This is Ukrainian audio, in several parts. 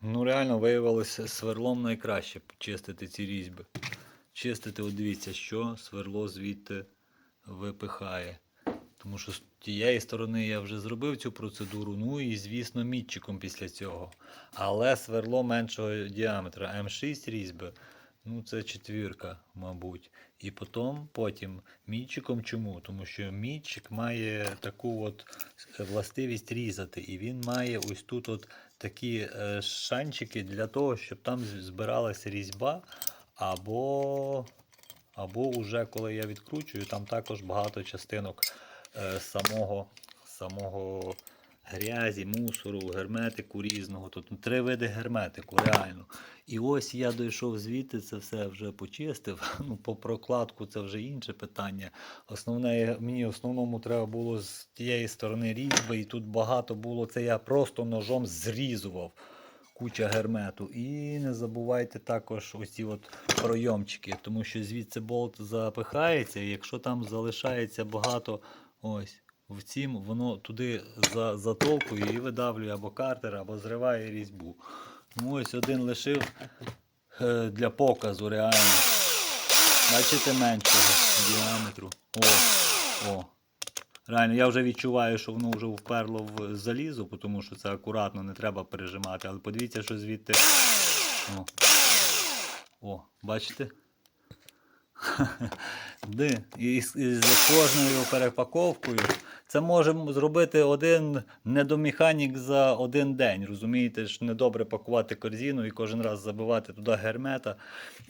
Ну, реально виявилося сверлом найкраще чистити ці різьби. Чистити, от дивіться, що сверло звідти випихає. Тому що з тієї сторони я вже зробив цю процедуру, ну і, звісно, мітчиком після цього. Але сверло меншого діаметра М6 різьби, ну це четвірка, мабуть. І потім, потім мітчиком чому? Тому що мітчик має таку от властивість різати. І він має ось тут от такі е, шанчики для того, щоб там збиралася різьба, або, або уже коли я відкручую, там також багато частинок е, самого, самого грязі, мусору, герметику різного. Тут три види герметику, реально. І ось я дійшов звідти, це все вже почистив. Ну, по прокладку це вже інше питання. Основне, мені в основному треба було з тієї сторони різьби, і тут багато було. Це я просто ножом зрізував куча гермету. І не забувайте також оці от пройомчики, тому що звідси болт запихається, і якщо там залишається багато ось. В цім воно туди за, затовкує і видавлює або картер, або зриває різьбу. Ну ось один лишив е, для показу реально. Бачите меншого діаметру. О, о. Реально, я вже відчуваю, що воно вже вперло в залізо, тому що це акуратно, не треба пережимати. Але подивіться, що звідти. О, О бачите? Де? І з, і з кожною перепаковкою це може зробити один недомеханік за один день. Розумієте, ж недобре пакувати корзину і кожен раз забивати туди гермета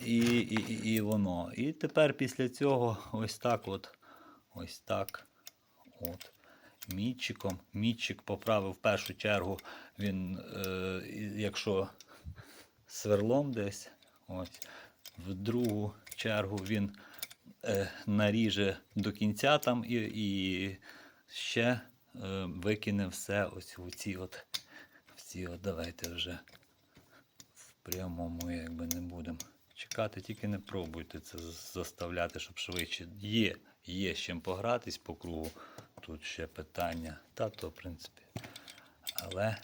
і, і, і, і воно. І тепер після цього ось так от. Ось так. От. Мітчиком. Мітчик поправив в першу чергу. Він, е, якщо сверлом десь, ось, в другу чергу він е, наріже до кінця там і, і ще е, викине все ось в ці от. В ці от давайте вже в прямому якби не будемо чекати, тільки не пробуйте це заставляти, щоб швидше. Є, є з чим погратись по кругу. Тут ще питання. Та то, в принципі. Але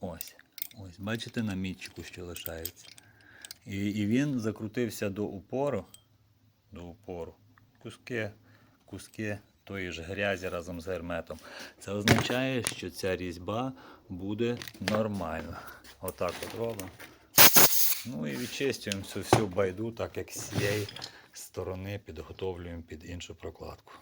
ось. Ось, бачите на мітчику, що лишається. І, і він закрутився до упору. До упору. Куски, куски тої ж грязі разом з герметом. Це означає, що ця різьба буде нормальна. Отак от робимо. Ну і відчистюємо цю всю байду, так як з цієї сторони підготовлюємо під іншу прокладку.